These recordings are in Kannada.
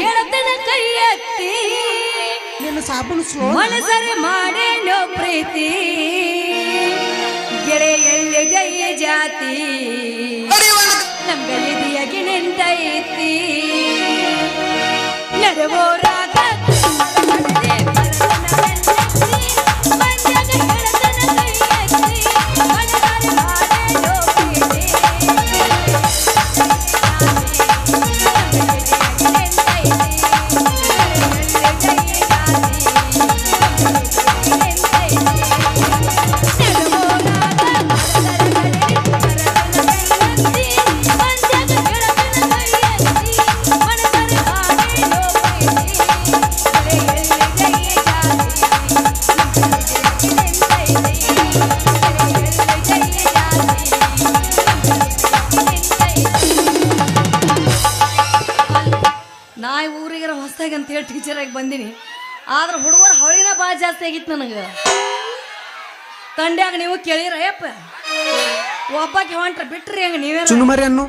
ಹೇಳ್ತನ ಕೈ ಎತ್ತಿ ನಿನ್ನ ಸಾಬೂನು ಸ್ಲೋ ಮನಸರೆ ಮಾಡೇನೋ ಪ್ರೀತಿ. ಗೆಳೆಯ ಎಲ್ಲಿದೆಯ ಜಾತಿ. ನಮ್ಗಲ್ಲಿದೆಯಾಗಿ ನಿಂತೈತಿ ನಡುವೋರಾಗ ನಡೆದೆ ಭರತನ ಬೆನ್ನತ್ತಿ, ಬಂದಾಗ ಆಗಿ ಬಂದೀನಿ. ಆದ್ರೆ ಹುಡುಗರ ಹೊಳಿನ ಭಾಳ ಜಾಸ್ತಿ ಆಗಿತ್ತು ನನಗೆ. ತಂಡ್ಯಾಗ ನೀವು ಕೇಳಿರ ಯಪ್ಪ ಒಬ್ಬಾಕಿ ಹೊಂಟ್ರ ಬಿಟ್ರಿ ಹೆಂಗ ನೀವೇ ಚುನ್ಮರಿ ಅನ್ನು?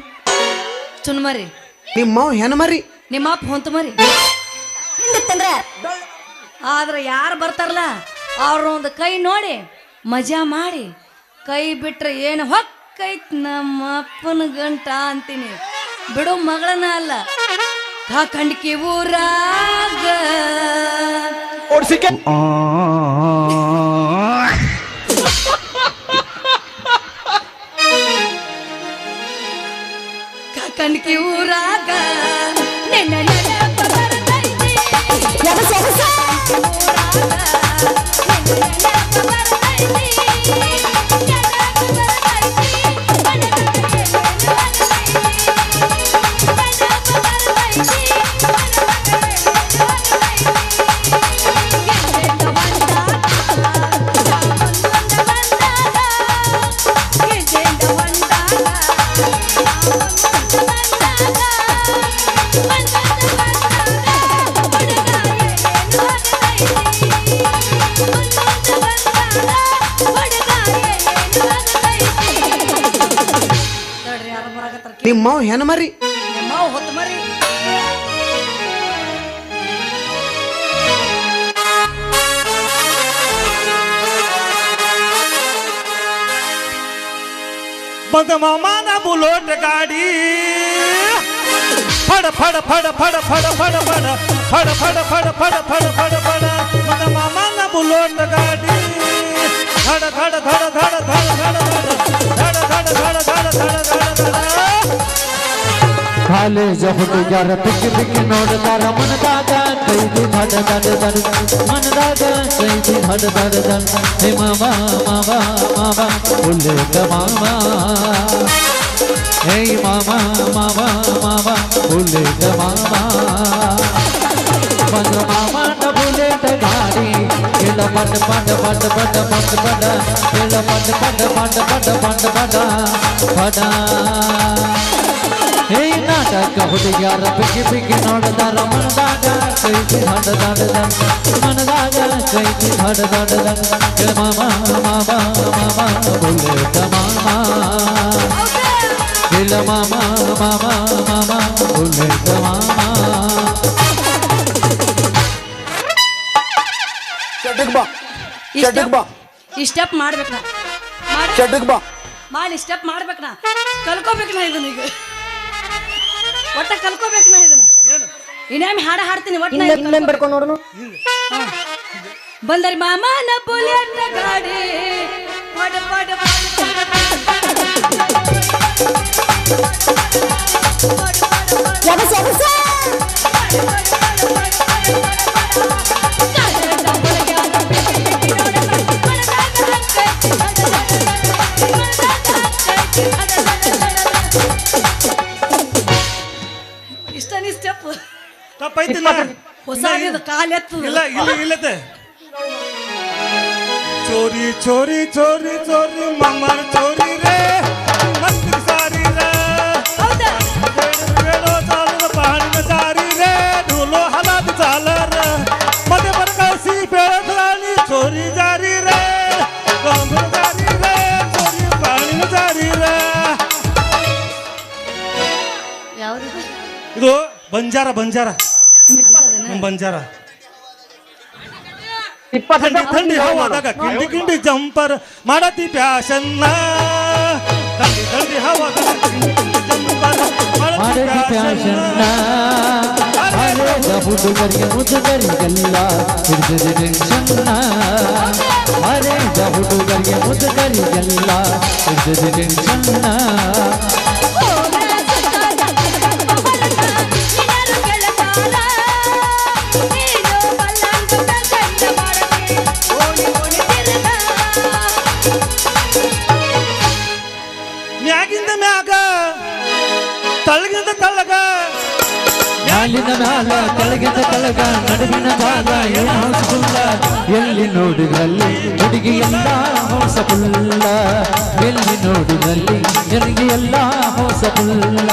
ಚುನ್ಮರಿ. ನಿಮ್ಮ ಹೆಣ್ಮರಿ? ನಿಮ್ಮ ಅಪ್ಪ ಹೊಂತ ಮರಿ. ಆದ್ರೆ ಯಾರು ಬರ್ತಾರಲ್ಲ ಅವ್ರ ಒಂದು ಕೈ ನೋಡಿ ಮಜಾ ಮಾಡಿ ಕೈ ಬಿಟ್ರೆ ಏನು ಹೊಕ್ಕೈತ್ ನಮ್ಮ ಅಪ್ಪನ ಗಂಟ ಅಂತೀನಿ. ಬಿಡು ಮಗಳನ್ನ ಅಲ್ಲ. ಕಂಡ್ಕಿ ಊರಾಗ. ಓಡಿಸಿಕೆ. ಕಣ್ಕಿ ಊರಾಗ. ನೆನ ಕೇಳಿ. ನಿಮ್ಮ ಮಾವ ಹೆಣ್ಮರಿ ನಿಮ್ಮ ಹೊತ್ತು ಮರಿ ಬಂದ ಮಾಮಾನ ಬುಲೋಟ್ ಗಾಡಿ ಫಡ ಫಡ ಫಡ ಫಡ ಫಡ ಫಡ ಫಡ ಫಡ ಫಡ ಫಡ ಫಡ ಫಡ ಫಡ ಫಡ ಬಂದ ಮಾಮಾನ ಬುಲೋಟ್ ಗಾಡಿ ಧಡ खाले जब तू यार पिक पिक नोड तारा, मन दा जान सही दी धड़ धड़ धड़ मन दा जान सही दी धड़ धड़ धड़ हे मामा मामा मामा, बोले द मामा। हे मामा मामा मामा, बोले द मामा। बंद मामा न बोले द गाड़ी खेल पट पट पट पट पट पट खेल पट पट पट पट पट पट ಹೇ ನಾಟಕ ಹುಡುಗ್ಯಾರ ಪಿಕ್ಕಿ ಪಿಕ್ಕಿ ನೋಡದಾರ ಮನದಾಗ ಕೈತಿ ಹಡ ದಾಡ ಮನದಾಗ ಕೈತಿ ಹಡ ದಾಡ ಕೆಳ ಮಾಮ ಮಾಮ ಮಾಮ ಬುಲೆಟ್ ಮಾಮ ಕೆಳ ಮಾಮ ಮಾಮ ಮಾಮ ಬುಲೆಟ್ ಮಾಮ ಚಟಕ್ ಬಾ ಈ ಚಟಕ್ ಬಾ ಸ್ಟೆಪ್ ಈ ಸ್ಟೆಪ್ ಮಾಡ್ಬೇಕು ನಾ ಮಾಡಿ ಚಟಕ್ ಬಾ ಮಾಡಿ ಸ್ಟೆಪ್ ಮಾಡ್ಬೇಕು ನಾ ಕಲ್ಕೋಬೇಕು ನಾ ಇದನ್ನ ಈಗ ಒಟ್ಟ ಕಲ್ಕೋಬೇಕು ನಾ ಇದನ್ನ ಇನ್ನೇಮ್ ಹಾಡ ಹಾಡ್ತೀನಿ ಒಟ್ಟ ನಾ ಇದನ್ನ ಇನ್ನೇನ್ ಬಿಡ್ಕೊಂಡು ನೋಡೋಣ ಬಂದರಿ ಮಾಮನ ಬುಲೆಟ್ ಗಾಡಿ ಪಡ ಪಡ ಪಡ ಪಡ ಎಬಸ್ ಐತಿ ಹೊಸ ಇಲ್ಲ ಇಲ್ಲ ಇಲ್ಲತೆ ಚೋರಿ ಚೋರಿ ಚೋರಿ ಚೋರಿ ಮಮ್ಮನ ಚೋರಿ ರೇ ಮಸ್ತಿ ಸಾರಿ ರೇ ಬೇಡೋ ಚಾಲ ಪಹಾಡಿ ಮೇ ಸಾರಿ ರೇ ಢೋಲೋ ಹಲಾದ ಚಾಲ ರೇ ಮದೆ ಬರಕಾಸಿ ಬೇಡಾನಿ ಚೋರಿ ಜಾರಿ ರೇ ಗೊಂಬೆ ಜಾರಿ ರೇ ಚೋರಿ ಪಹಾಡಿ ಮೇ ಜಾರಿ ರೇ ಇದು ಬಂಜಾರ ಬಂಜಾರ ನಮ್ಮ ಬಂಜಾರ ಥಂಡಿ ಥಂಡಿ ಹವಾದಾಗ ಕಿಂಡಿ ಕಿಂಡಿ ಜಂಪರ್ ಮಾಡತಿ ಪ್ಯಾಶನ್ನ ಥಂಡಿ ಥಂಡಿ ಹವಾದಾಗ ಕಿಂಡಿ ಕಿಂಡಿ ಜಂಪರ್ ಮಾಡತಿ ಮಾಡದಿ ಪ್ಯಾಶನ್ನ ಫ್ಯಾಷನ್ನ ಅರೆ ಹುಡುಗರಿಗೆ ಮುದುಗರಿಗೆಲ್ಲ ಹಿಡಿದಿದೆ ಟೆನ್ಷನ್ನ ಅರೆ ಹುಡುಗರಿಗೆ ಮುದುಗರಿಗೆಲ್ಲ ಹಿಡಿದಿದೆ ಟೆನ್ಷನ್ನ ಮ್ಯಾಗಿಂದ ಮ್ಯಾಲಿನ ಮ್ಯಾಲ ಕೆಳಗಿನ ಕೆಳಗ ನಡುವಿನ ಏನು ಹೊಸಪುಲ್ಲ ಎಲ್ಲಿ ನೋಡಿದಲ್ಲಿ ಹುಡುಗಿ ಎಲ್ಲ ಹೊಸಪುಲ್ಲ ಎಲ್ಲಿ ನೋಡಿದಲ್ಲಿ ಎಲ್ಲ ಹೊಸಪುಲ್ಲ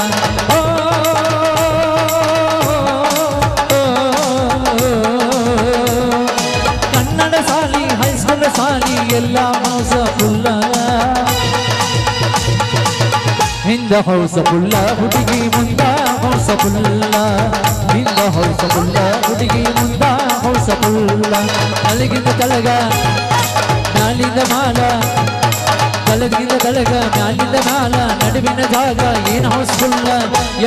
ಕನ್ನಡ ಸಾಲಿ ಹೈಸ್ಕೂಲ್ ಸಾಲಿ ಎಲ್ಲ ಹೊಸಪುಲ್ಲ ಹಿಂದ ಹೊಸಪುಲ್ಲ ಹುಡುಗಿ ಮುಂದ ಹೊಸ ಪುಲ್ಲ ಹೌಸಪುಲ್ಲ ಹೊಸ ಪುಲ್ಲ ಹುಡುಗಿ ಮುಂದ ಹೌಸಪುಲ್ಲ ಅಲಗಿದ ತಳಗ ಮ್ಯಾಲಿಂದ ಮಾಲ. ತಳಗಿಂದ ತಳಗ ಮ್ಯಾಲಿಂದ ಮಾಲ. ನಡುವಿನ ಜಾಗ ಏನು ಹೌಸಪುಲ್ಲ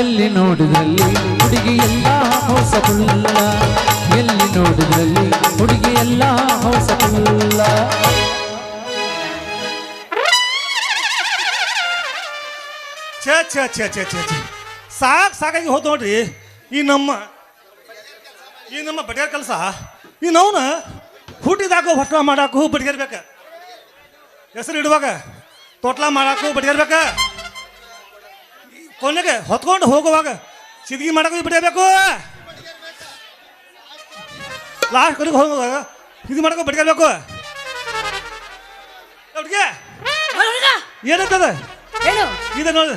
ಎಲ್ಲಿ ನೋಡಿದ್ರಲ್ಲಿ ಹುಡುಗಿ ಎಲ್ಲ ಹೌಸಪುಲ್ಲ ಎಲ್ಲಿ ನೋಡಿದ್ರಲ್ಲಿ ಹುಡುಗಿ ಎಲ್ಲ ಹೌಸಪುಲ್ಲ ಛೇ ಛೇ ಛೇ ಛೇ ಛೇ. ಸಾಕು ಸಾಕಾಗಿ ಹೋದ್ ನೋಡ್ರಿ. ಈ ನಮ್ಮ ಈ ನಮ್ಮ ಬಡಿಯಾರ ಕೆಲಸ ಈ ನಾವು ಹುಟ್ಟಿದಾಕು ಹೊಟ್ಲ ಮಾಡಾಕು ಬಡಿಗಿರ್ಬೇಕ ಹೆಸರು ಇಡುವಾಗ ತೊಟ್ಲ ಮಾಡಾಕು ಬಡಿಗಿರ್ಬೇಕ ಕೊನೆಗೆ ಹೊತ್ಕೊಂಡು ಹೋಗುವಾಗ ಸಿದ್ಗಿ ಮಾಡಾಕು ಬಡಿಯಬೇಕು ಲಾಸ್ಟ್ ಕೊನೆಗೆ ಹೋಗುವಾಗ ಇದು ಮಾಡಕ್ಕೂ ಬಡಿಗಿರ್ಬೇಕು ಹುಡುಗಿ ಏನಂತದ ಏನು? ಇದೆ ನೋಡಿ.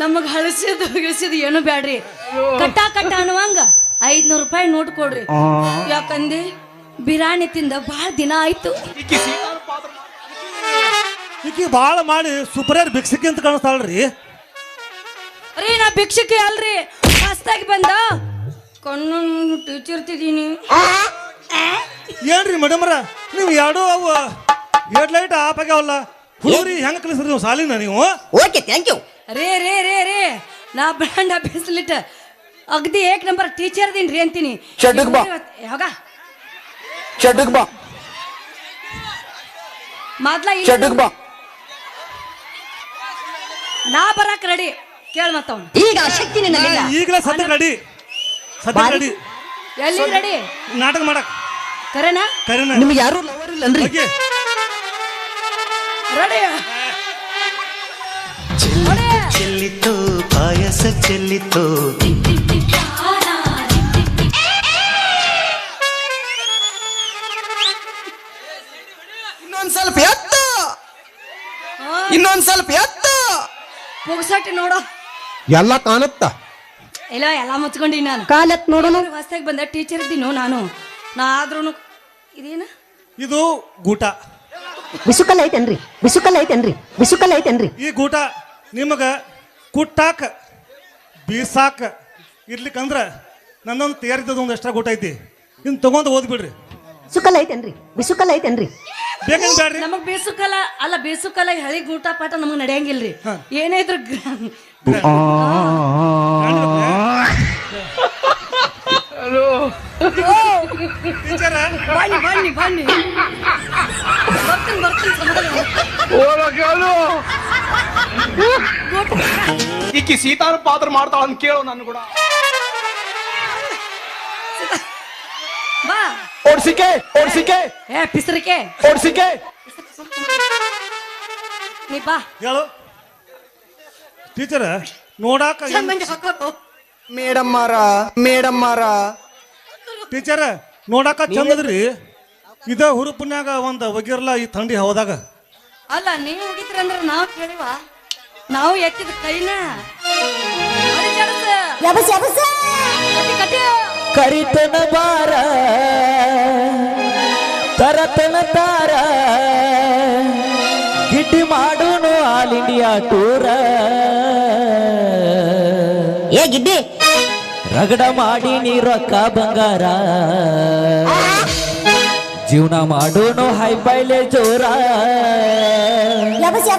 ನಮಗ್ ಹಳಸಿದ್ದು ಗಿಳಿಸಿದ್ ಏನು ಬ್ಯಾಡ್ರಿ. ಕಟ್ಟ ಕಟ್ಟ ಅನ್ನುವಂಗ ಐದ್ನೂರು ರೂಪಾಯಿ ನೋಟ್ ಕೊಡ್ರಿ. ಯಾಕಂದ್ರೆ ಬಿರಿಯಾನಿ ತಿಂದ ಬಹಳ ದಿನ ಆಯ್ತು. ಈಕಿ ಭಾಳ ಮಾಡಿ ಸೂಪರ್ ಭಿಕ್ಷಕಿ ಅಂತ ಕಾಣಿಸ್ತಾಳ್ರಿ. ರೀ ನಾ ಭಿಕ್ಷಕಿ ಅಲ್ರಿ. ಹೊಸ್ದಾಗಿ ಬಂದ. ಕಣ್ಣು ಟೀಚರ್ತಿದೀನಿ ಏನ್ರಿ ಮೇಡಮ್ರ ನೀವು ಎರಡೂ ಅವು ಎರಡ್ ಲೈಟ್ ಆಫ್ ಆಗ್ಯಾವಲ್ಲ. ಹುಡುಗರಿ ಹೆಂಗ್ ಕಲಿಸ್ರಿ ನೀವು? ಸಾಲಿನ ನೀವು? ಓಕೆ ಥ್ಯಾಂಕ್ ಯು ರೇ ರೇ ರೇ ರೇ ನಾ ಬ್ರ್ಯಾಂಡ್ ಬಿಸ್ಲಿಟ್ ಅಗ್ದಿ ಏಕ್ ನಂಬರ್ ಟೀಚರ್ ರೀ ಅಂತೀನಿ. ಚಡ್ಡಕ್ ಬಾ. ಯಾವಾಗ? ಚಡ್ಡಕ್ ಬಾ. ಮೊದ್ಲ ಇಲ್ಲಿ ಚಡ್ಡಕ್ ಬಾ. ನಾ ಬರಕ್ ರೆಡಿ ಕೇಳ್ ಮತ್ತವ್ ಈಗ ಶಕ್ತಿ ನಿನ್ನಲ್ಲಿಲ್ಲ ಈಗಲೇ ಸದ್ಯ ರೆಡಿ ಸದ್ಯ ರೆಡಿ ಎಲ್ಲಿ ರೆಡಿ ನಾಟಕ ಮಾಡಕ್. ಕರೆನಾ? ಕರೆನ? ನಿಮಗೆ ಯಾರು ಲವರ್ ಇಲ್ಲ ರೆಡಿ ಚೆಲ್ಲಿತು ಪಾಯಸ ಚೆಲ್ಲಿತು. ಇನ್ನೊಂದ್ ಸ್ವಲ್ಪ ಎತ್ತು. ಇನ್ನೊಂದ್ ಸ್ವಲ್ಪ ಎತ್ತು. ಪುಗ್ಸಟ್ಟಿ ನೋಡು. ಎಲ್ಲ ಕಾಣುತ್ತ? ಇಲ್ಲ ಎಲ್ಲ ಮುಚ್ಕೊಂಡಿ ನಾನು. ಕಾಲತ್ ನೋಡೋಣ ಹೊಸ್ತಾಗಿ ಬಂದ ಟೀಚರ್ ಇದ್ದೀನು ನಾನು. ನಾ ಆದ್ರೂ ಇದೇನ? ಇದು ಗೂಟ ಬಿಸುಕಲ್ ಐತೇನ್ರಿ ಬಿಸುಕಲ್ ಐತೇನ್ರಿ ಬಿಸುಕಲ್ ಐತೇನ್ರಿ ಈ ಗೂಟ ನಿಮಗ ಕುಟ್ಟಾಕ ಬೀಸಾಕ ಇರ್ಲಿಕ್ಕಂದ್ರ ನನ್ನೊಂದು ತಯಾರಿದ್ದದ ಒಂದು ಎಷ್ಟ ಗೂಟ ಐತಿ. ಇನ್ ತಗೊಂಡು ಓದ್ಬಿಡ್ರಿ ಬಿಸುಕಲ್ ಐತೇನ್ರಿ ಬಿಸುಕಲ್ ಐತೇನ್ರಿ ಬೇಕಂದ್ ಬೇಡ್ರಿ ನಮಗ್ ಬೇಸುಕಲ ಅಲ್ಲ ಬೇಸುಕಲ ಹಳಿ ಗೂಟ ಪಾಠ ನಮಗ್ ನಡೆಯಂಗಿಲ್ರಿ. ಏನೇ ಇದ್ರು ಟೀಚರ ಬನ್ನಿ ಬನ್ನಿ ಬನ್ನಿ. ಬರ್ತೀನಿ ಬರ್ತೀನಿ. ಈಕಿ ಸೀತಾರ ಪಾತ್ರ ಮಾಡ್ತಾಳ ಅಂತ ಕೇಳು ನನ್ ಕೂಡ. ಬಾ. ಓಡ್ಸಿಕೆ ಓಡ್ಸಿಕೆ. ಏ ಪಿಸರಿಕೆ ಓಡ್ಸಿಕೆ. ನೀ ಬಾ. ಹೇಳು. ಟೀಚರ್ ನೋಡಾಕ ಚಂದಂಗೆ ಹಾಕೋತು ಮೇಡಮ್ ಮಾರ ಮೇಡಮ್ ಮಾರ ಟೀಚರ ನೋಡಾಕ ಚಂದದ್ರಿ. ಇದ ಹುರುಪನ್ಯಾಗ ಒಂದ್ ಒಗಿರ್ಲ ಈ ಥಂಡಿ ಹೋದಾಗ ಅಲ್ಲ ನೀವು ಹೋಗಿದ್ರಿ ಅಂದ್ರೆ ನಾವು ಕೇಳಿವ. ನಾವು ಎತ್ತಿದ ಕೈನ. ಕಟ್ಟಿ ಕಟ್ಟಿ. ಕರಿತನ ಬಾರ ತರತನ ತಾರ. ಗಿಡ್ಡಿ ಮಾಡೋನು ಆಲ್ ಇಂಡಿಯಾ ಟೂರ. ಏ ಗಿಡ್ಡಿ. ರಗಡ ಮಾಡಿ ನೀ ರೊಕ್ಕ ಬಂಗಾರ. ಜೀವನ ಮಾಡೋನು ಹೈ ಬೈಲೆ ಜೋರ. ಯಬಸ್.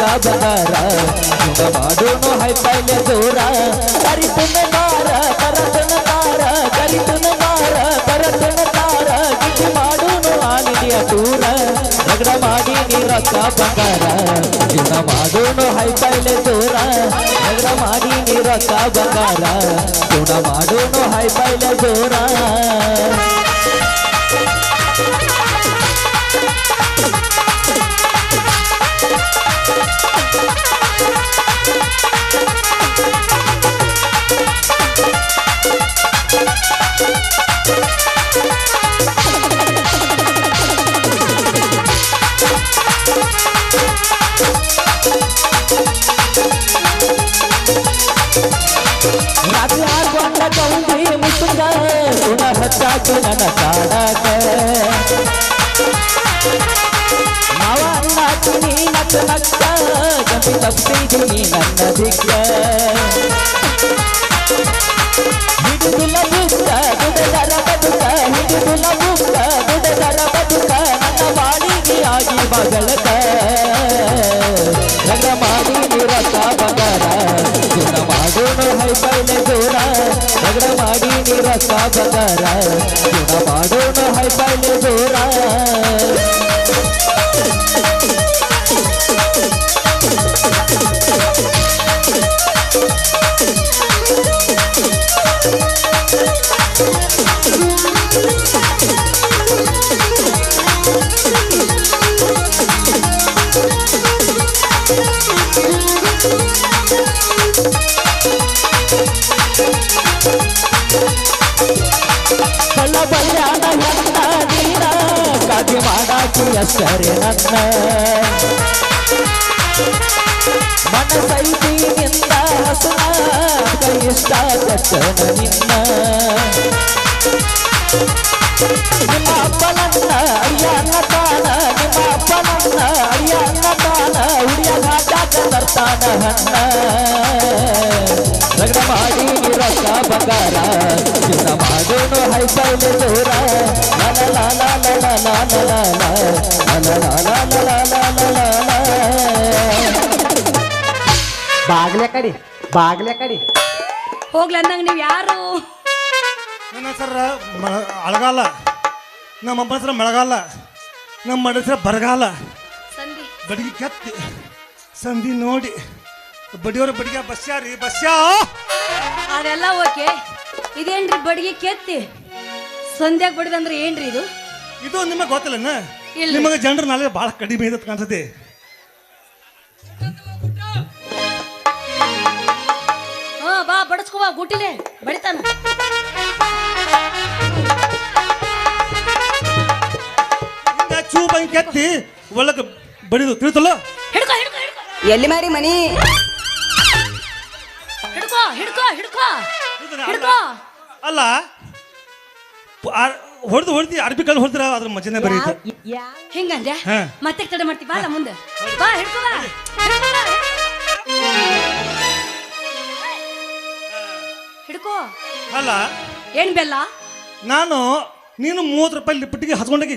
ಬಂಗಾರ ಯುಗ ಮಾಡೋನು ಹೈ ಬೈಲೆ ದೂರ. ಕರಿತನ ಬಾರ ಕರತನ ಬಾರ ಕರಿತನ ಬಾರ ಕರತನ ಬಾರ ಗಿಟಿ ಮಾಡೋನು ಆಲಿಗೆ ದೂರ. ರಗಡ ಮಾಡಿ ನೀ ರೊಕ್ಕ ಬಂಗಾರ ಜೀವನ ಮಾಡೋನು ಹೈ ಬೈಲೆ ದೂರ. ರಗಡ ಮಾಡಿ ನೀ ರೊಕ್ಕ ಬಂಗಾರ ಜೀವನ ಮಾಡೋನು ಹೈ ಬೈಲೆ ಜೋರ ಬಂತು ನನ್ನ ಸಾಡಕ ಮಾವನ್ನಾತು ನೀನತ್ತು ನಕ್ಕ ತಪ್ಪಿ ತಪ್ಪಿದು ನೀ ನನ್ನ ದಿಕ್ಕ ಹಿಡಿದುಲ ಬುಕ್ಕ ದುಡದರ ಬದುಕ ಹಿಡಿದುಲ ಬುಕ್ಕ ದುಡದರ ಬದುಕ ನನ್ನ ಬಾಳಿಗೆ ಆಗಿ ಬಗಳಕ ರಂಗ ಮಾಡಿ ನಿರಸ ಬಗರ ಗುಣ ಮಾಡೋಣ ಹೈ ಬೈಲೆ ದೂರ ಜಗಳ ಮಾಡಿ ನೀರಕ್ಕ ಬಂಗಾರ ಗುಣ ಮಾಡೋಣ ಹೈಬಾಯ್ಲೆ ದೂರ Thank you. ಬಲ್ಯಾಣ ಹೆಣ್ಣ ನೀನ ಕಾಜಿ ಮಾಡಾಕಿ ಹೆಸರೇ ನನ್ನ ಮನಸೈತಿ ನಿಂದ ಹಸನ ಕೈ ಇಷ್ಟ ಕಚ್ಚನ ನಿನ್ನ ನಿಮ್ಮ ಅಪ್ಪನನ್ನ ಅಯ್ಯನ್ನ ನಿಮ್ಮ ಅಪ್ಪನನ್ನ ಬರ್ತಾನ ಹಣ್ಣ ರಗಡ ಮಾಡಿ ರೊಕ್ಕ ಬಂಗಾರ ಚಿನ್ನ ಮಾಡೋನು ಹೈಸಲ್ ದೂರ ನನ ಲಾಲ ನನ ಲಾಲ ಲಾಲ ಬಾಗ್ಲೆ ಕಡಿ ಬಾಗ್ಲೆ ಕಡಿ. ಹೋಗ್ಲ ಅಂದಂಗ ನೀವು ಯಾರು? ನನ್ನ ಹೆಸರ ಅಳಗಾಲ. ನಮ್ಮ ಅಪ್ಪ ಹೆಸರು ನಮ್ಮ ಮಡ ಹೆಸರು ಬರಗಾಲ. ಬಡಗಿ ಕೆತ್ತಿ. ಸಂಧಿ ನೋಡಿ. ಬಡಿಯೋರ ಬಡಿಗೆ ಬಸ್ಯಾರಿ ಬಸ್ಯಾ ಅದೆಲ್ಲ ಓಕೆ. ಇದೇನ್ರಿ ಬಡಿಗೆ ಕೆತ್ತಿ? ಸಂಧ್ಯಾಗ ಬಡಿದಂದ್ರೆ ಏನ್ರಿ ಇದು? ಇದು ನಿಮಗೆ ಗೊತ್ತಿಲ್ಲನ? ಇಲ್ಲ. ನಿಮಗೆ ಜನರ ನಾಳೆ ಬಹಳ ಕಡಿಮೆ ಇದೆ ಕಾಣ್ತದೆ. ಹಾ ಬಾ ಬಡಸ್ಕೋ ಬಾ ಗುಟ್ಟಿಲೆ ಬಡಿತಾನ. ಹಿಂಗ ಚೂ ಬಂಗ್ ಕೆತ್ತಿ ಒಳಗೆ ಬಡಿದು ತಿಳಿತಲ್ಲ? ಹಿಡ್ಕೋ ಹಿಡ್ಕೋ. ಎಲ್ಲಿ ಮಾರಿ ಮನಿ? ಹಿಡ್ಕೋ ಹಿಡ್ಕೋ ಹಿಡ್ಕೋ ಹಿಡ್ಕೋ ಅಲ್ಲ. ಹೊಡೆದು ಹೊಡ್ತಿ ಅರ್ಬಿ ಕಲ್ ಹೊಡ್ತೀರ ಅದ್ರ ಮಜನೇ ಬರೀ ಹಿಂಗಂದ್ರೆ. ಮತ್ತೆ ತಡ ಮಾಡ್ತಿ ಬಾ ಅಲ್ಲ ಮುಂದೆ. ಬಾ ಹಿಡ್ಕೋ ಬಾ. ಹಿಡ್ಕೋ. ಅಲ್ಲ. ಏನ್ ಬೆಲ್ಲ? ನಾನು ನೀನು ಮೂವತ್ತು ರೂಪಾಯಿ ಲಿಪ್ಟಿಗೆ ಹಚ್ಕೊಂಡಾಗಿ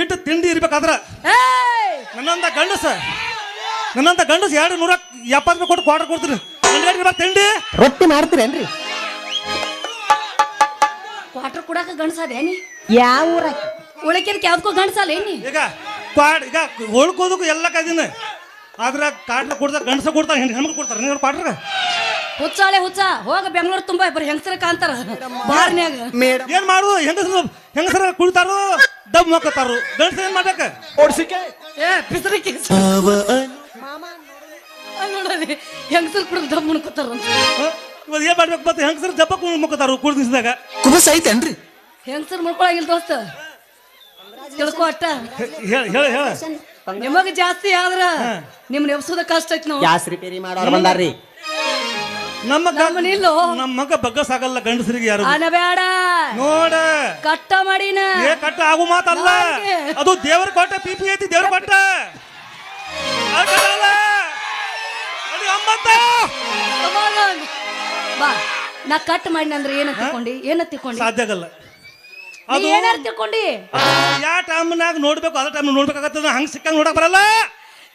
ಇಟ್ಟು ತಿಂಡಿ ಇರ್ಬೇಕಾದ್ರ. ನನ್ನಂದ ಗಂಡಸ. ನನ್ನಂತ ಗಂಡಸ ಎರಡು ನೂರ ಎಪ್ಪತ್ತು ರೂಪಾಯಿ ಕೊಟ್ಟು ಕ್ವಾರ್ಟರ್ ಕೊಡ್ತೀರಿ. ಹಂಡ್ರೆಡ್ ರೂಪಾಯಿ ತಿಂಡಿ. ರೊಟ್ಟಿ ಮಾಡ್ತೀರೇನ್ರಿ? ಕ್ವಾರ್ಟರ್ ಕೊಡಾಕ ಗಂಡ್ಸದೆ ನೀ? ಯಾವ ಊರ ಉಳಿಕೆದಕ್ಕೆ ಯಾವ್ದಕ್ಕೂ ಗಂಡಸಾಲ ಏನಿ ಈಗ ಕ್ವಾಡ್ ಈಗ ಉಳ್ಕೋದಕ್ಕೂ ಎಲ್ಲ ಕದಿನ. ಆದ್ರೆ ಕಾಡ್ರ ಕೊಡ್ತಾ ಗಂಡಸ ಕೊಡ್ತಾರೆ ಹೆಣ್ಣು ಹೆಣ್ಮಕ್ಳು ಕೊಡ್ತಾರೆ. ನೀವು ಕ್ವಾರ್ಟರ್ ಹುಚ್ಚಾಳೆ ಹುಚ್ಚ. ಹೋಗ ಬೆಂಗಳೂರು ತುಂಬಾ ಇಬ್ಬರು ಹೆಂಗಸರ ಕಾಂತಾರ ಬಾರ್ನ್ಯಾಗ. ಮೇಡಮ್. ಏನ್ ಮಾಡು ಹೆಂಗಸರು ಹೆಂಗಸರ ಕುಳಿತಾರು ಡಬ್ ಮಕ್ಕತಾರು ಗಂಡಸ ಏನ್ ಮಾಡಕ ಓಡಿಸಿಕೆ. ಏ ಪಿಸರಿಕೆ. ಅವ ನೋಡಲಿ ಹೆಂಗಸರು ಕೂಡ ದಮ್ ಮುಣ್ಕೋತಾರ ಇವಾಗ ಏನ್ ಮಾಡ್ಬೇಕು ಮತ್ತೆ? ಹೆಂಗಸರು ದಪ್ಪ ಮಕ್ಕತಾರು ಕುಡ್ ದಿವಸದಾಗ? ಕುಬಸ್ ಐತೇನ್ರಿ? ಹೆಂಗಸರು ಮುಡ್ಕೊಳಂಗಿಲ್ಲ ದೋಸ್ತ. ತಿಳ್ಕೊ ಅಟ್ಟ. ಹೇಳ ಹೇಳ ಹೇಳ. ನಿಮಗ ಜಾಸ್ತಿ ಆದ್ರ ನಿಮ್ ನೆಪ್ಸೋದ ಕಷ್ಟ ಐತಿ ನಾವು ಗ್ಯಾಸ್ ರಿಪೇರಿ ಮಾಡೋರು ಬಂದಾರ್ರಿ. ನಮ್ಮ ಗ- ನಮ್ಮನ್ನ ಇಲ್ಲೋ ನಮ್ಮ ಮಗ ಬಗ್ಗಸಾಗಲ್ಲ ಗಂಡಸರಿಗೆ ಯಾರು? ಅನಬೇಡ ನೋಡ. ಕಟ್ಟ ಮಾಡಿನ. ಏ ಕಟ್ಟ ಆಗು ಮಾತಲ್ಲ? ಅದು ದೇವರ ಕೊಟ್ಟ ಪಿಪಿ ಐತಿ ದೇವರ ಕೊಟ್ಟ. ಬಾ. ನಾ ಕಟ್ ಮಾಡಿನ ಅಂದ್ರೆ ಏನ ತಿಳ್ಕೊಂಡಿ? ಏನ ತಿಳ್ಕೊಂಡಿ? ಸಾಧ್ಯ ಆಗಲ್ಲ. ಅದು ಏನಾರ ತಿಳ್ಕೊಂಡಿ? ಯಾವ ಟೈಮ್ನಾಗ ನೋಡ್ಬೇಕು ಅದ ಟೈಮ್ ನೋಡ್ಬೇಕಾಗತ್ತದ? ಹಂಗ ಸಿಕ್ಕಂಗ್ ನೋಡಕ್ ಬರಲ್ಲ?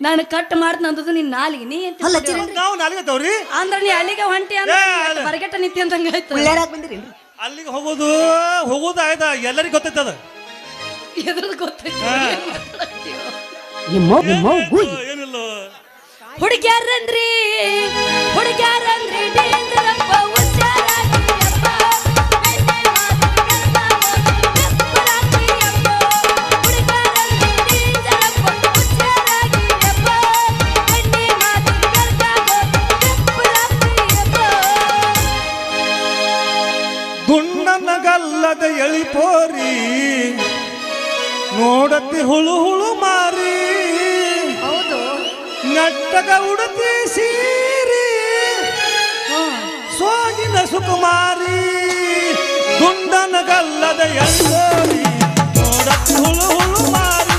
ನಾನು ಕಟ್ ಮಾಡ್ದ ಅಂದದ್ದು ನಿನ್ನ ನಾಲಿಗೆ. ನೀ ಏನ್ ತಿಳ್ಕೊಂಡಿ? ನಾವು ನಾಲಿಗತ್ತವ್ರಿ ಅಂದ್ರೆ ನೀ ಅಲ್ಲಿಗೆ ಹೊಂಟಿ ಅಂದ್ರೆ ನಿಂತಿ ಬರಗೆಟ್ಟ ನಿತ್ತಿ ಅಂದಂಗ ಆಯ್ತು ಉಳ್ಳಾರಾಗ ಬಂದಿರೇನ್ರಿ ಅಲ್ಲಿಗೆ ಹೋಗೋದು ಹೋಗೋದು ಆಯ್ತಾ ಎಲ್ಲರಿಗೂ ಅದು. ಗೊತ್ತೈತಿ. ನಿಮ್ಮೋ ನಿಮ್ಮೋ ಗೂಯಿ ಏನಿಲ್ಲ ಹುಡುಗ್ಯಾರಂದ್ರಿ ಹುಡುಗ್ಯಾರಂದ್ರಿ ಡೇಂಜರಪ್ಪ ಹುಷಾರಾಗಿರಪ್ಪ. ನೋಡತ್ತಿ ಹುಳು ಕೆಂಪ ನಟ್ಟಗ ಉಡುಪಿ ಸೀರಿ. ಸೋಗಿನ ಸುಕುಮಾರಿ ಗುಂಡನಗಲ್ಲದ ನೋಡತ್ತಿ ಹುಳು ಹುಳು ಮಾರಿ.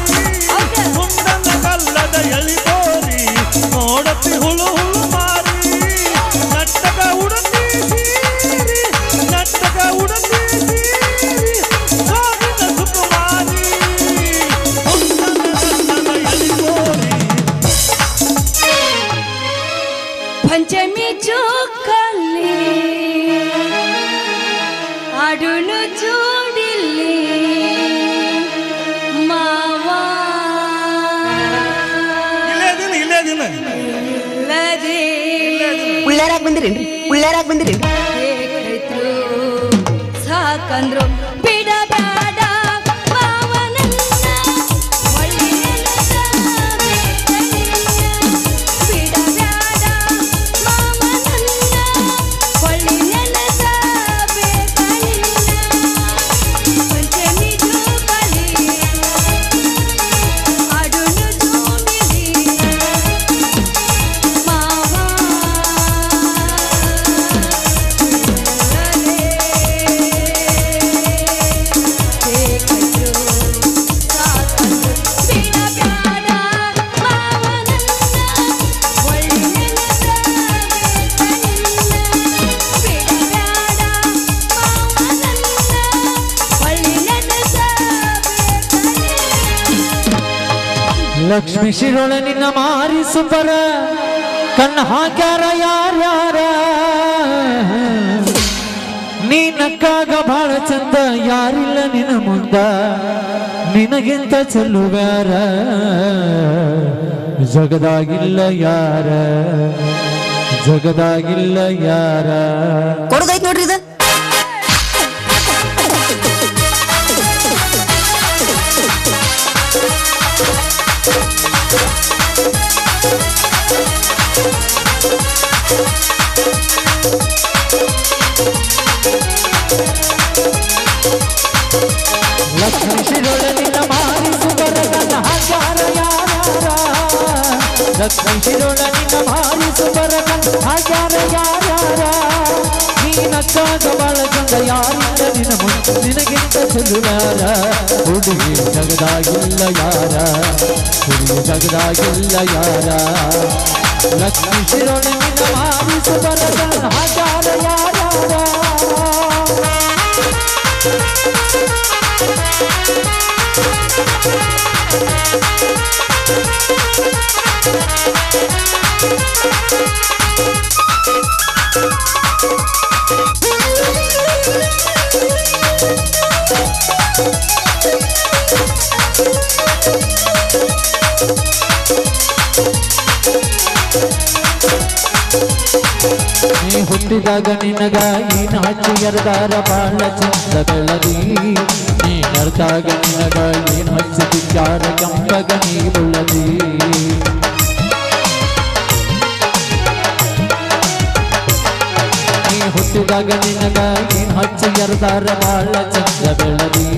ನಿನ್ನ ಮಾರಿ ಸುಬ್ಬರ ಕಣ್ಣ ಹಾಕ್ಯಾರ ಯಾರ್ಯಾರ ನೀನಕ್ಕಾಗ ಬಾಳ ಚಂದ, ಯಾರಿಲ್ಲ ನಿನ್ನ ಮುಂದ? ನಿನಗಿಂತ ಚೆಲ್ಲುವ್ಯಾರ ಜಗದಾಗಿಲ್ಲ ಯಾರ? ಜಗದಾಗಿಲ್ಲ ಯಾರ? ಕೊಡದೈತ್ ನೋಡ್ರಿ ಇದು. ಲಕ್ಷ್ಮಿ ಭಾರಿಸು ನಿನ್ನ ಹಾಗ್ಯಾರ ಯಾರ್ಯಾರ? ನೀನಕ್ಕಾಗ ಬಾಳ ಚಂದ ಯಾರಿಂದ ನಿನ ಮುಂದೆ ನಿನಗಿಂತ ಚೆಲ್ಲುವಾರ ಹುಡುಗಿ ಜಗದಾಗಿಲ್ಲ ಯಾರ? ಹುಡುಗಿ ಜಗದಾಗಿಲ್ಲ ಯಾರ? ಲಕ್ಷ್ಮಿ ಭಾರಿಸು ನಿನ್ನ ಹಾಗ್ಯಾರ ಯಾರ್ಯಾರ ನೀ ಹುಟ್ಟ ಹುಟ್ಟಿದಾಗ ನಿನಗಾಗಿ ನಾಚಿ ಎರ್ದಾರ ಬಾಳ ಚಂದಗಳಲ್ಲಿ ನೀ ನರ್ದಾಗ ನಿನಗಾಗಿ ಹಚ್ಚಿದ್ದಾರ ಕಂಬಗ ನೀ ಬುಳ್ಳದಿ. ನೀ ಹುಟ್ಟಿದಾಗ ನಿನಗಾಗಿ ಹಚ್ಚಿ ಎರ್ದಾರ ಬಾಳ ಚಂದಗಳಲ್ಲಿ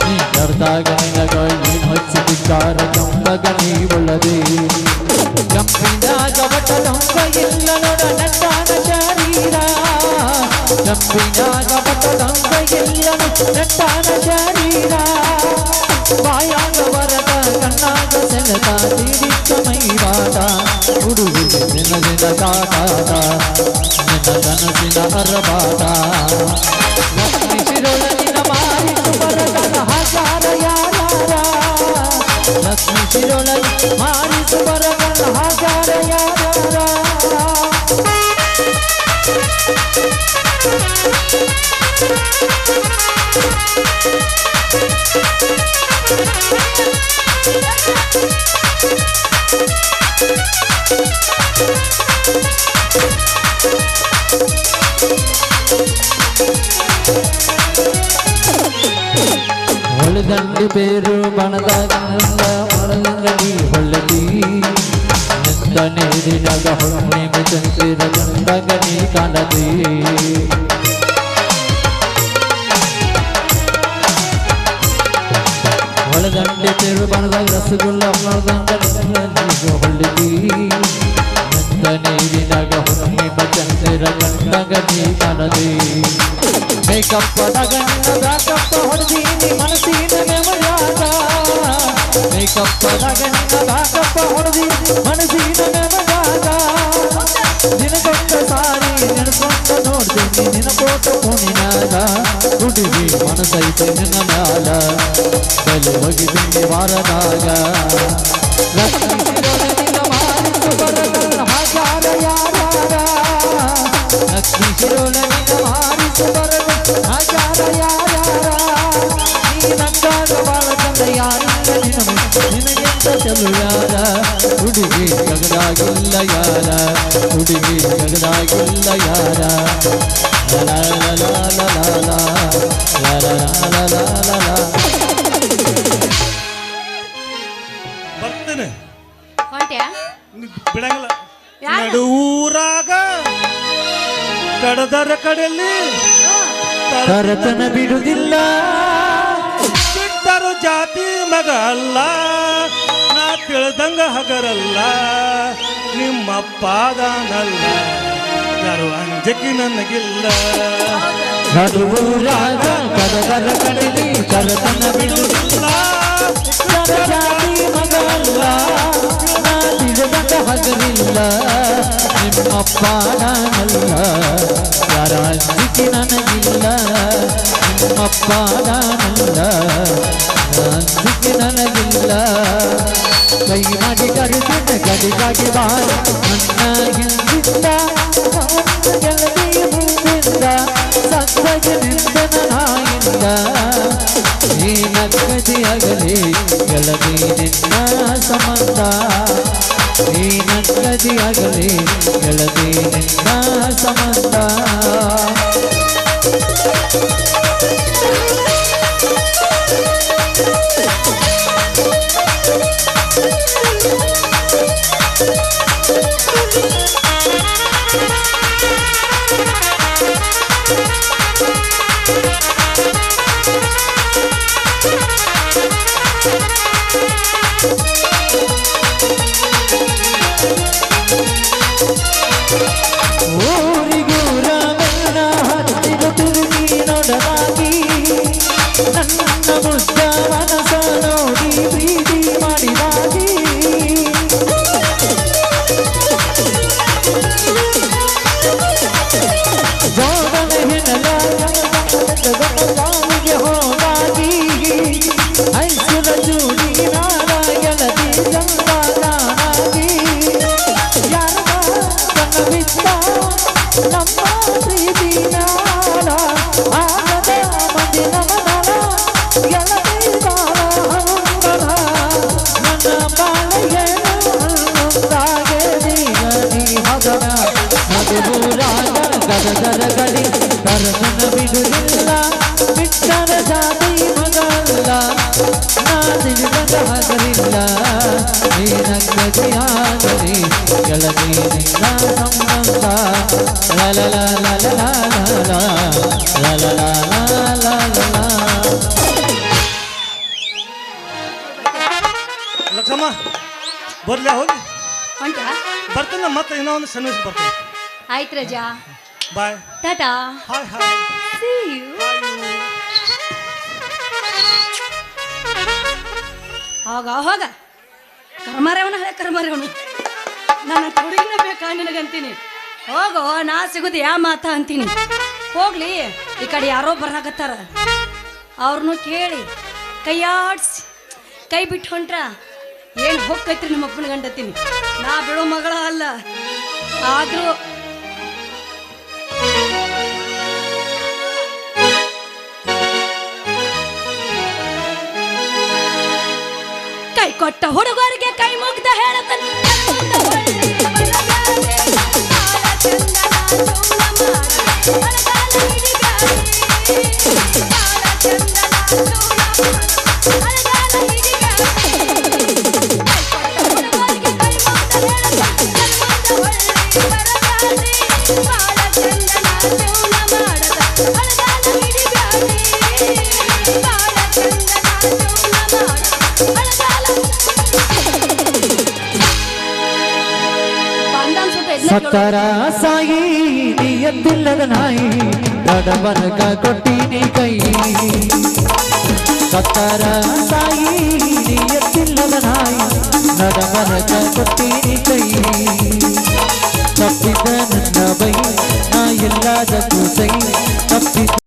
ನೀ ನರ್ದಾಗ ನಿನಗಾಗಿ ಹಚ್ಚಿದ್ದಾರ ಕಂಬಗ ನೀ வாயாக வரத கண்ணாக செலதா தீரிக்கமை வாடா உடுகு நினதின காடாடா நின தனசின அரபாடா லக்ஷ்மி சிரோலனின மாரித்து பேரு மனதாக ಸಂತ ಸಾರಿ ನೆನಕೊಂಡ ನೋಡ್ತೀನಿ ನೆನಪೋಟ ಕೋಣಿನಾದ ಹುಡುಗಿ ಮನಸೈತೆ ನನ್ನ ನಾದ ಬಲಿ ಹೋಗಿದ್ದೀನಿ ವಾರದಾಗ. ಲಕ್ಷ್ಮಿ ನಿನ್ನ ಮಾರಿಸು ಬರಲು ಆಚಾರ ಯಾರ ನೀ ನಂಗಾದ ಬಾಳ ತಂದೆಯಾರ ನಿನಗೆ. ಚಲು ಯಾರ? ಹುಡುಗಿ ಜಗದಾಗಿಲ್ಲ ಯಾರ ಹುಡುಗಿ ಜಗದಾಗಿಲ್ಲ ಯಾರ? ಬರ್ತೇನೆ ಹೊಂಟ್ಯಾ ಬಿಡಂಗಿಲ್ಲ ನಡೂರಾಗ ಕಡದರ ಕಡೆಯಲ್ಲಿ ತರತನ ಬಿಡುವುದಿಲ್ಲ. ಬಿಟ್ಟರು ಜಾತಿ ಮಗ ಅಲ್ಲ. ತಿಳ್ದಂಗ ಹಗರಲ್ಲ ನಿಮ್ಮಪ್ಪದಾನಲ್ಲ ಯಾರು ಅಂಜಕಿ ನನಗಿಲ್ಲ. ನಡುವೂರಾಗ ಕರದರ ಕಡಲಿ ಕರತನ ಅಂಜಿಕೆ ನನಗಿಲ್ಲ. ಕೈ ಮಾಡಿ ಕರೆದಿದ್ದ ಗಡಿಗಾಗಿ ಬಾರ ನನ್ನ ಹಿಂದಿಂದ ಗೆಳತಿ ಮುಂದಿಂದ ಸತ್ತಗೆ ನಿಂದನ ನಾಯಿಂದ ಈ ನಕ್ಕದಿಯಾಗಲಿ ಗೆಳತಿ ನಿನ್ನ ಸಂಬಂಧ ಈ ನಕ್ಕದಿಯಾಗಲಿ ಗೆಳತಿ ನಿನ್ನ ಸಂಬಂಧ ಲಕ್ಷಮ್ಮ ಬರ್ಲಿ ಹೋಗಿ. ಹೊಂಟ? ಬರ್ತೀನಿ ಮತ್ತೆ ಇನ್ನೂ ಒಂದು ಸನ್ನಿವೇಶ ಬರ್ತೀನಿ. ಆಯ್ತು ರಜಾ. Bye. Tata. Hi hi. See you. ಹೋಗ ಹೋಗ. ಕರ್ಮಾರವನ ಹಳೆ ಕರ್ಮಾರವನು. ನನ್ನ ಹುಡುಗಿನ ಬೇಕಾ ನಿನಗಂತೀನಿ ಹೋಗೋ, ನಾ ಸಿಗುದು ಯಾ ಮಾತ ಅಂತೀನಿ. ಹೋಗ್ಲಿ, ಈ ಕಡೆ ಯಾರೋ ಬರಾಕತ್ತಾರ. ಅವ್ರನ್ನೂ ಕೇಳಿ ಕೈಯಾಡ್ಸಿ ಕೈ ಬಿಟ್ಟು ಹೊಂಟ್ರ, ಏನು ಹೋಗ್ತೈತ್ರಿ ನಿಮ್ಮ ಅಪ್ಪನ ಗಂಡತ್ತೀನಿ ನಾ ಬಿಡೋ ಮಗಳ ಅಲ್ಲ. ಆದರೂ ಕೈ ಕೊಟ್ಟ ಹುಡುಗರಿಗೆ ಕೈ ಮುಗ್ದ ಹೇಳತನ. ಸತ್ತರ ಸಾಯಿ ಎದ್ದಿಲ್ಲದ ನಾಯಿ, ದಡಬನಕ ಕೊಟ್ಟಿನಿ ಕೈ. ಸತ್ತರ ಸಾಯಿ ಎದ್ದಿಲ್ಲದ ನಾಯಿ ನಡಬನಕ ಕೊಟ್ಟಿನಿ ಕೈ. ತಪ್ಪಿದ ನನ್ನ ಬೈ, ನಾ ಇಲ್ಲದ ಕೂಸೈ ತಪ್ಪಿದ